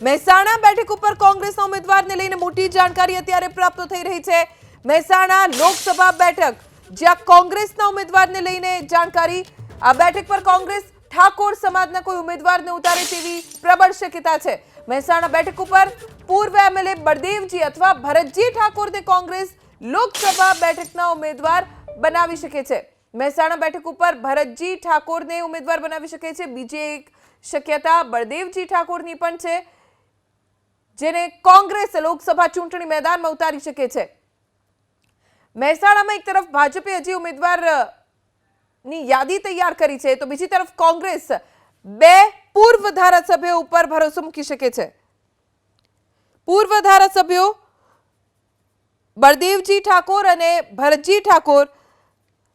મહેસાણા બેઠક ઉપર કોંગ્રેસના ઉમેદવારને લઈને મોટી જાણકારી અત્યારે પ્રાપ્ત થઈ રહી છે. મહેસાણા લોકસભા બેઠક, જ્યાં કોંગ્રેસના ઉમેદવારને લઈને જાણકારી. આ બેઠક પર કોંગ્રેસ, ઠાકોર સમાજના કોઈ ઉમેદવારને ઉતારે તેવી પ્રબળ શક્યતા છે. મહેસાણા બેઠક ઉપર પૂર્વ એમએલએ બળદેવજી અથવા ભરતજી ઠાકોરને કોંગ્રેસ લોકસભા બેઠકના ઉમેદવાર બનાવી શકે છે. મહેસાણા બેઠક ઉપર ભરતજી ઠાકોરને ઉમેદવાર બનાવી શકે છે. બીજી એક શક્યતા બળદેવજી ઠાકોરની પણ છે. જેને કોંગ્રેસ લોકસભા ચૂંટણી મેદાનમાં ઉતારી શકે છે. મહેસાણામાં એક તરફ ભાજપે હજી ઉમેદવારની યાદી તૈયાર કરી છે, તો બીજી તરફ કોંગ્રેસ બે પૂર્વ ધારાસભ્યો ઉપર ભરોસો મૂકી શકે છે. પૂર્વ ધારાસભ્યો બળદેવજી ઠાકોર અને ભરતજી ઠાકોર,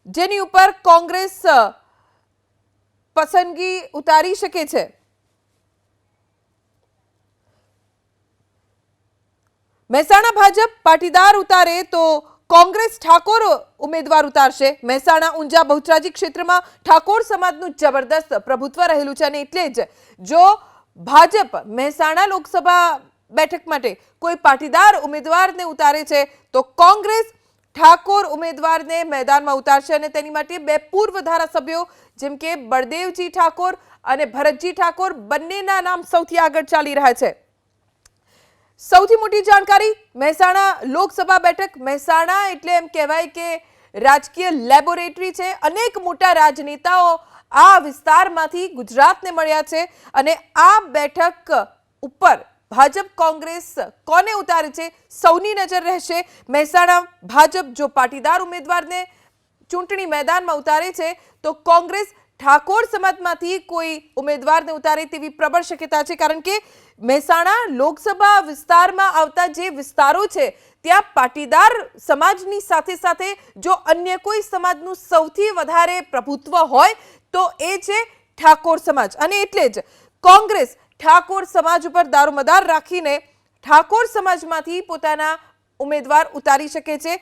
જેની ઉપર કોંગ્રેસ પસંદગી ઉતારી શકે છે. મહેસાણા ભાજપ પાટીદાર ઉતારે તો કોંગ્રેસ ઠાકોર ઉમેદવાર ઉતારશે. મહેસાણા ઊંઝા બહુચરાજી ક્ષેત્રમાં ઠાકોર સમાજનું જબરદસ્ત પ્રભુત્વ રહેલું છે અને એટલે જ જો ભાજપ મહેસાણા લોકસભા બેઠક માટે કોઈ પાટીદાર ઉમેદવારને ઉતારે છે, તો કોંગ્રેસ ઠાકોર ઉમેદવારને મેદાનમાં ઉતારશે અને તેની માટે બે પૂર્વ ધારાસભ્યો જેમ કે બળદેવજી ઠાકોર અને ભરતજી ઠાકોર બંનેના નામ સૌથી આગળ ચાલી રહ્યા છે. સૌથી મોટી જાણકારી, મહેસાણા લોકસભા બેઠક. મહેસાણા એટલે એમ કહેવાય કે રાજકીય લેબોરેટરી છે. અનેક મોટા રાજનેતાઓ આ વિસ્તારમાંથી ગુજરાતને મળ્યા છે અને આ બેઠક ઉપર ભાજપ કોંગ્રેસ કોને ઉતારે છે સૌની નજર રહેશે. મહેસાણા ભાજપ જો પાટીદાર ઉમેદવારને ચૂંટણી મેદાનમાં ઉતારે છે, તો કોંગ્રેસ ઠાકોર સમાજમાંથી કોઈ ઉમેદવારને ઉતારે તેવી પ્રબળ શક્યતા છે? કારણ કે મહેસાણા લોકસભા વિસ્તારમાં આવતા જે વિસ્તારો છે, ત્યાં પાટીદાર સમાજની સાથે સાથે જો અન્ય કોઈ સમાજનું સૌથી વધારે પ્રભુત્વ હોય, તો એ છે ઠાકોર સમાજ. અને એટલે જ કોંગ્રેસ ઠાકોર સમાજ ઉપર દારૂમદાર રાખીને ઠાકોર સમાજમાંથી પોતાના ઉમેદવાર ઉતારી શકે છે.